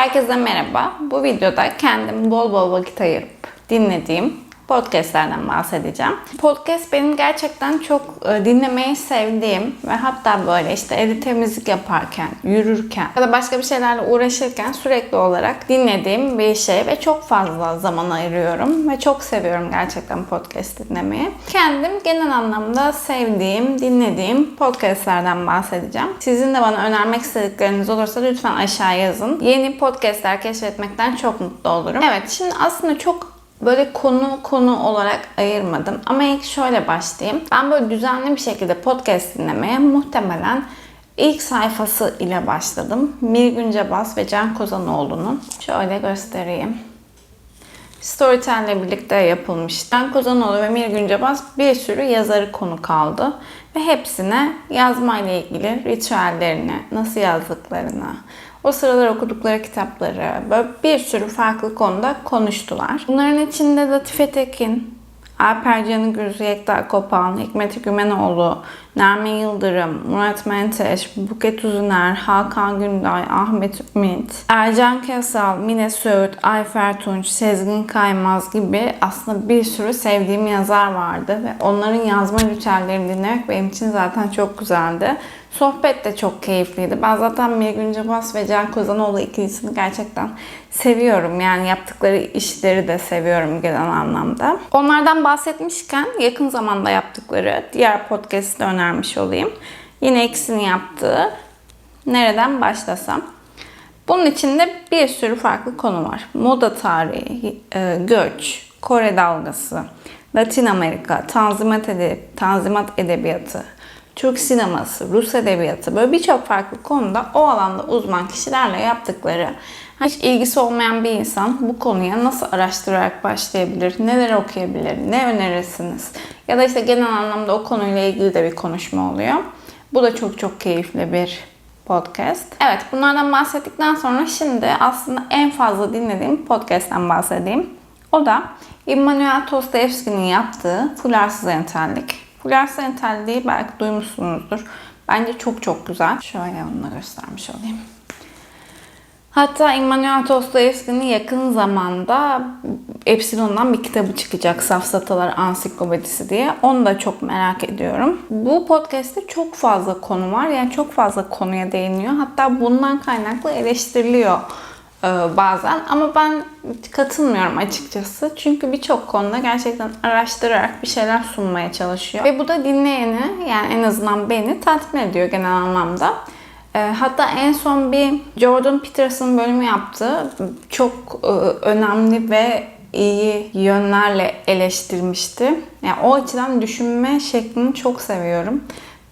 Herkese merhaba. Bu videoda kendim bol bol vakit ayırıp dinlediğim podcastlerden bahsedeceğim. Podcast benim gerçekten çok e, dinlemeyi sevdiğim ve hatta böyle işte evde temizlik yaparken, yürürken ya da başka bir şeylerle uğraşırken sürekli olarak dinlediğim bir şey ve çok fazla zaman ayırıyorum ve çok seviyorum gerçekten podcast dinlemeyi. Kendim genel anlamda sevdiğim, dinlediğim podcastlerden bahsedeceğim. Sizin de bana önermek istedikleriniz olursa lütfen aşağı yazın. Yeni podcastler keşfetmekten çok mutlu olurum. Evet şimdi aslında çok böyle konu konu olarak ayırmadım. Ama ilk şöyle başlayayım. Ben böyle düzenli bir şekilde podcast dinlemeye muhtemelen ilk sayfası ile başladım. Mirgün Cebaz ve Can Kozanoğlu'nun. Şöyle göstereyim. Storytel ile birlikte yapılmış. Can Kozanoğlu ve Mirgün Cebaz bir sürü yazarı konu kaldı. Ve hepsine yazmayla ilgili ritüellerini, nasıl yazdıklarını, o sıralar okudukları kitapları, böyle bir sürü farklı konuda konuştular. Bunların içinde Latife Tekin, Alper Canıgüz, Yekta Kopan, Hikmet Gümenoğlu, Nermin Yıldırım, Murat Menteş, Buket Uzuner, Hakan Günday, Ahmet Ümit, Ercan Kesal, Mine Söğüt, Ayfer Tunç, Sezgin Kaymaz gibi aslında bir sürü sevdiğim yazar vardı ve onların yazma ritüellerini dinlemek benim için zaten çok güzeldi. Sohbet de çok keyifliydi. Ben zaten Mirgün Cebas ve Can Kozanoğlu ikilisini gerçekten seviyorum. Yani yaptıkları işleri de seviyorum genel anlamda. Onlardan bahsetmişken yakın zamanda yaptıkları diğer podcast'ı önermiş olayım. Yine ikisini yaptığı Nereden başlasam? Bunun içinde bir sürü farklı konu var. Moda tarihi, e, göç, Kore dalgası, Latin Amerika, Tanzimat, edeb Tanzimat edebiyatı, Türk sineması, Rus edebiyatı böyle birçok farklı konuda o alanda uzman kişilerle yaptıkları hiç ilgisi olmayan bir insan bu konuya nasıl araştırarak başlayabilir, neler okuyabilir, ne önerirsiniz? Ya da işte genel anlamda o konuyla ilgili de bir konuşma oluyor. Bu da çok çok keyifli bir podcast. Evet bunlardan bahsettikten sonra şimdi aslında en fazla dinlediğim podcast'ten bahsedeyim. O da Immanuel Dostoyevski'nin yaptığı Fularsız Entellik. Fularsız Entelliği belki duymuşsunuzdur. Bence çok çok güzel. Şöyle onu göstermiş olayım. Hatta Immanuel Dostoyevski'nin yakın zamanda Epsilon'dan bir kitabı çıkacak. Safsatalar Ansiklopedisi diye. Onu da çok merak ediyorum. Bu podcast'te çok fazla konu var. Yani çok fazla konuya değiniyor. Hatta bundan kaynaklı eleştiriliyor bazen. Ama ben katılmıyorum açıkçası. Çünkü birçok konuda gerçekten araştırarak bir şeyler sunmaya çalışıyor. Ve bu da dinleyeni yani en azından beni tatmin ediyor genel anlamda. E, hatta en son bir Jordan Peterson bölümü yaptı. Çok e, önemli ve iyi yönlerle eleştirmişti. Yani o açıdan düşünme şeklini çok seviyorum.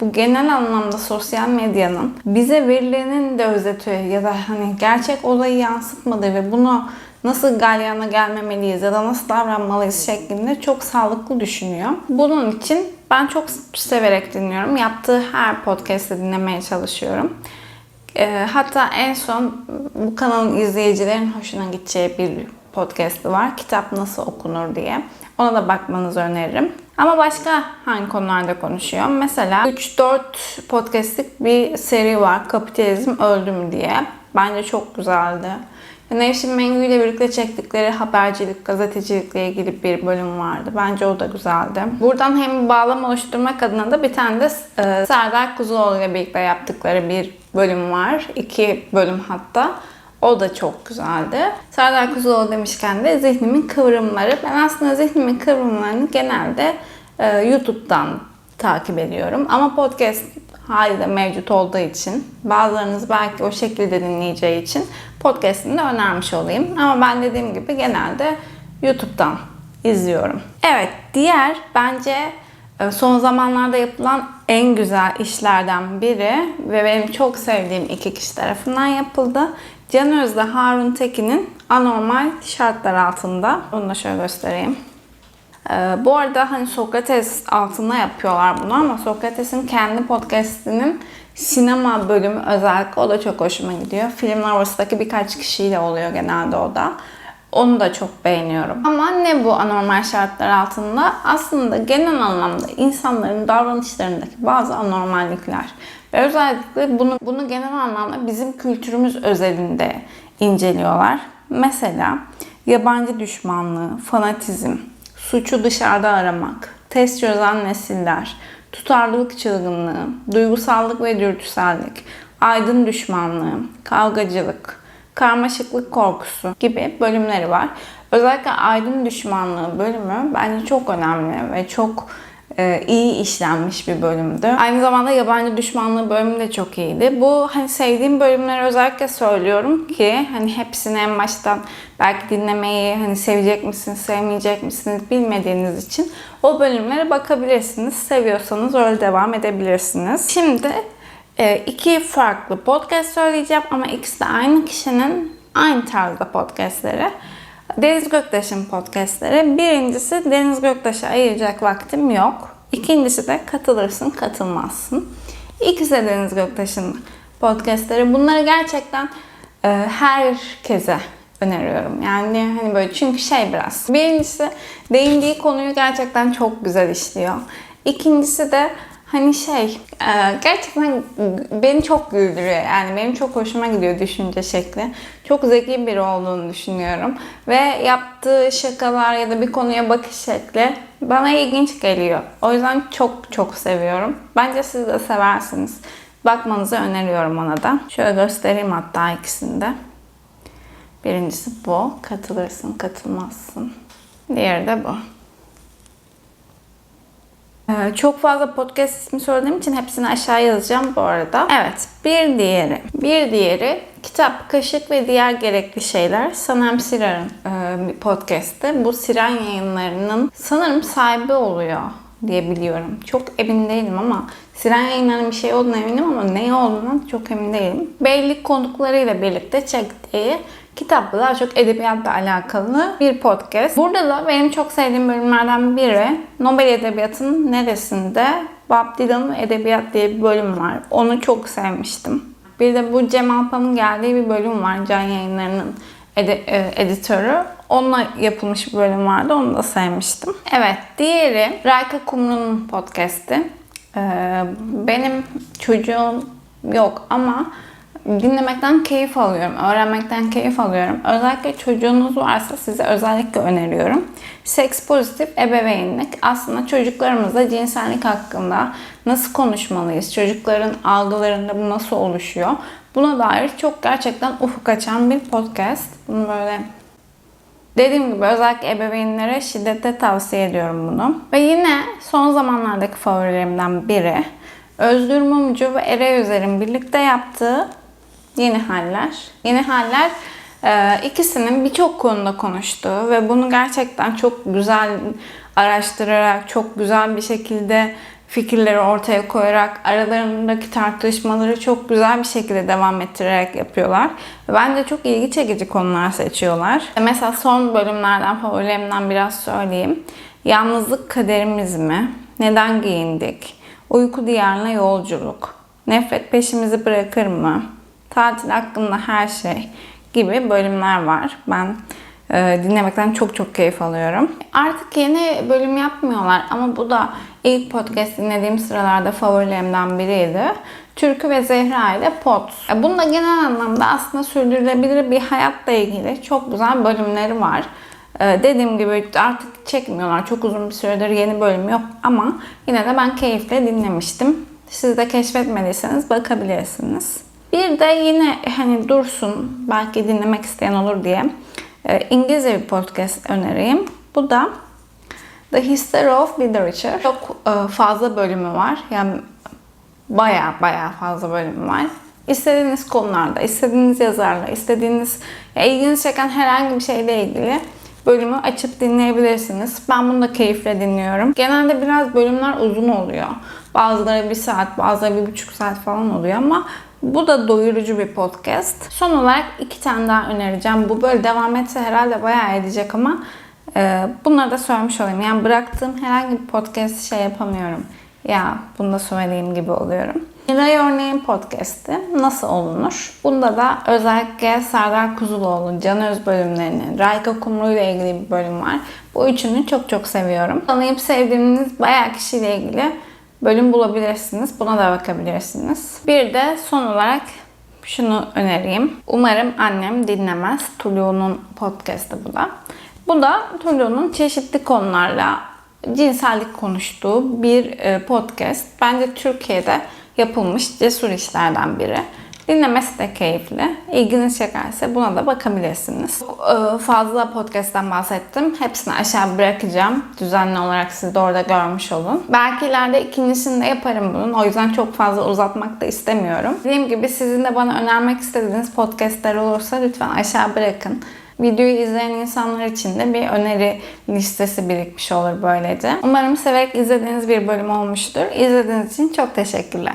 Bu genel anlamda sosyal medyanın bize verilerinin de özeti ya da hani gerçek olayı yansıtmadığı ve bunu nasıl galyana gelmemeliyiz ya da nasıl davranmalıyız şeklinde çok sağlıklı düşünüyor. Bunun için ben çok severek dinliyorum. Yaptığı her podcast'ı dinlemeye çalışıyorum. E, hatta en son bu kanalın izleyicilerin hoşuna gideceği bir podcast'ı var. Kitap nasıl okunur diye. Ona da bakmanızı öneririm. Ama başka hangi konularda konuşuyor? Mesela 3-4 podcast'lik bir seri var. Kapitalizm öldü mü diye. Bence çok güzeldi. Nevşin Mengü ile birlikte çektikleri habercilik, gazetecilikle ilgili bir bölüm vardı. Bence o da güzeldi. Buradan hem bağlam oluşturmak adına da bir tane de e, Serdar Kuzuloğlu ile birlikte yaptıkları bir bölüm var. İki bölüm hatta. O da çok güzeldi. Serdar Kuzuloğlu demişken de zihnimin kıvrımları. Ben aslında zihnimin kıvrımlarını genelde e, YouTube'dan takip ediyorum. Ama podcast hali de mevcut olduğu için bazılarınız belki o şekilde dinleyeceği için podcast'ini de önermiş olayım. Ama ben dediğim gibi genelde YouTube'dan izliyorum. Evet diğer bence e, son zamanlarda yapılan en güzel işlerden biri ve benim çok sevdiğim iki kişi tarafından yapıldı. Can Özde Harun Tekin'in Anormal Şartlar Altında. Onu da şöyle göstereyim. Ee, bu arada hani Sokrates altında yapıyorlar bunu ama Sokrates'in kendi podcast'inin sinema bölümü özellikle o da çok hoşuma gidiyor. Filmler arasındaki birkaç kişiyle oluyor genelde o da. Onu da çok beğeniyorum. Ama ne bu anormal şartlar altında? Aslında genel anlamda insanların davranışlarındaki bazı anormallikler. Ve özellikle bunu, bunu genel anlamda bizim kültürümüz özelinde inceliyorlar. Mesela yabancı düşmanlığı, fanatizm, suçu dışarıda aramak, test çözen nesiller, tutarlılık çılgınlığı, duygusallık ve dürtüsellik, aydın düşmanlığı, kavgacılık, karmaşıklık korkusu gibi bölümleri var. Özellikle aydın düşmanlığı bölümü bence çok önemli ve çok e, iyi işlenmiş bir bölümdü. Aynı zamanda yabancı düşmanlığı bölümü de çok iyiydi. Bu hani sevdiğim bölümleri özellikle söylüyorum ki hani hepsini en baştan belki dinlemeyi hani sevecek misiniz, sevmeyecek misiniz bilmediğiniz için o bölümlere bakabilirsiniz. Seviyorsanız öyle devam edebilirsiniz. Şimdi e, iki farklı podcast söyleyeceğim ama ikisi de aynı kişinin aynı tarzda podcastleri. Deniz Göktaş'ın podcastleri. Birincisi Deniz Göktaş'a ayıracak vaktim yok. İkincisi de katılırsın, katılmazsın. İkisi de Deniz Göktaş'ın podcastleri. Bunları gerçekten e, herkese öneriyorum. Yani hani böyle çünkü şey biraz. Birincisi değindiği konuyu gerçekten çok güzel işliyor. İkincisi de hani şey gerçekten beni çok güldürüyor. Yani benim çok hoşuma gidiyor düşünce şekli. Çok zeki biri olduğunu düşünüyorum. Ve yaptığı şakalar ya da bir konuya bakış şekli bana ilginç geliyor. O yüzden çok çok seviyorum. Bence siz de seversiniz. Bakmanızı öneriyorum ona da. Şöyle göstereyim hatta ikisini de. Birincisi bu. Katılırsın, katılmazsın. Diğeri de bu. Ee, çok fazla podcast ismi söylediğim için hepsini aşağı yazacağım bu arada. Evet, bir diğeri. Bir diğeri kitap, kaşık ve diğer gerekli şeyler. Sanem Sirar'ın e, podcast'ı. Bu Siren yayınlarının sanırım sahibi oluyor diye biliyorum. Çok emin değilim ama Siren yayınlarının bir şey olduğuna eminim ama ne olduğundan çok emin değilim. Belli konuklarıyla birlikte çektiği kitapla daha çok edebiyatla alakalı bir podcast. Burada da benim çok sevdiğim bölümlerden biri Nobel Edebiyat'ın neresinde Bob Dylan'ın Edebiyat diye bir bölüm var. Onu çok sevmiştim. Bir de bu Cemal Pan'ın geldiği bir bölüm var. Can Yayınları'nın ed- e, editörü. Onunla yapılmış bir bölüm vardı. Onu da sevmiştim. Evet. Diğeri Rayka Kumru'nun podcast'i. Ee, benim çocuğum yok ama dinlemekten keyif alıyorum, öğrenmekten keyif alıyorum. Özellikle çocuğunuz varsa size özellikle öneriyorum. Seks pozitif ebeveynlik aslında çocuklarımızla cinsellik hakkında nasıl konuşmalıyız, çocukların algılarında bu nasıl oluşuyor, buna dair çok gerçekten ufuk açan bir podcast. Bunu böyle Dediğim gibi özellikle ebeveynlere şiddetle tavsiye ediyorum bunu. Ve yine son zamanlardaki favorilerimden biri Özgür Mumcu ve Ere Üzer'in birlikte yaptığı Yeni Haller. Yeni Haller e, ikisinin birçok konuda konuştuğu ve bunu gerçekten çok güzel araştırarak, çok güzel bir şekilde fikirleri ortaya koyarak aralarındaki tartışmaları çok güzel bir şekilde devam ettirerek yapıyorlar. Bence çok ilgi çekici konular seçiyorlar. Mesela son bölümlerden favorilerimden biraz söyleyeyim. Yalnızlık kaderimiz mi? Neden giyindik? Uyku diyarına yolculuk. Nefret peşimizi bırakır mı? Tatil hakkında her şey gibi bölümler var. Ben e, dinlemekten çok çok keyif alıyorum. Artık yeni bölüm yapmıyorlar ama bu da ilk podcast dinlediğim sıralarda favorilerimden biriydi. Türkü ve Zehra ile Pot. E, Bunda genel anlamda aslında sürdürülebilir bir hayatla ilgili çok güzel bölümleri var. Ee, dediğim gibi artık çekmiyorlar. Çok uzun bir süredir yeni bölüm yok ama yine de ben keyifle dinlemiştim. Siz de keşfetmediyseniz bakabilirsiniz. Bir de yine hani dursun belki dinlemek isteyen olur diye e, İngilizce bir podcast önereyim. Bu da The History of Literature. Çok e, fazla bölümü var. Yani baya baya fazla bölümü var. İstediğiniz konularda, istediğiniz yazarla, istediğiniz ya ilginizi çeken herhangi bir şeyle ilgili bölümü açıp dinleyebilirsiniz. Ben bunu da keyifle dinliyorum. Genelde biraz bölümler uzun oluyor. Bazıları bir saat, bazıları bir buçuk saat falan oluyor ama bu da doyurucu bir podcast. Son olarak iki tane daha önereceğim. Bu böyle devam etse herhalde bayağı edecek ama e, bunları da söylemiş olayım. Yani bıraktığım herhangi bir podcast şey yapamıyorum. Ya bunu da söylediğim gibi oluyorum. Miray Örneğin podcast'i nasıl olunur? Bunda da özellikle Serdar Kuzuloğlu, Can Öz bölümlerini, Rayka Kumru ile ilgili bir bölüm var. Bu üçünü çok çok seviyorum. Tanıyıp sevdiğiniz bayağı kişiyle ilgili bölüm bulabilirsiniz. Buna da bakabilirsiniz. Bir de son olarak şunu önereyim. Umarım annem dinlemez. Tulu'nun podcastı bu da. Bu da Tulu'nun çeşitli konularla cinsellik konuştuğu bir e, podcast. Bence Türkiye'de yapılmış cesur işlerden biri. Dinlemesi de keyifli. İlginiz çekerse buna da bakabilirsiniz. Çok e, fazla podcast'ten bahsettim. Hepsini aşağı bırakacağım. Düzenli olarak siz de orada görmüş olun. Belki ileride ikincisini de yaparım bunun. O yüzden çok fazla uzatmak da istemiyorum. Dediğim gibi sizin de bana önermek istediğiniz podcastler olursa lütfen aşağı bırakın. Videoyu izleyen insanlar için de bir öneri listesi birikmiş olur böylece. Umarım severek izlediğiniz bir bölüm olmuştur. İzlediğiniz için çok teşekkürler.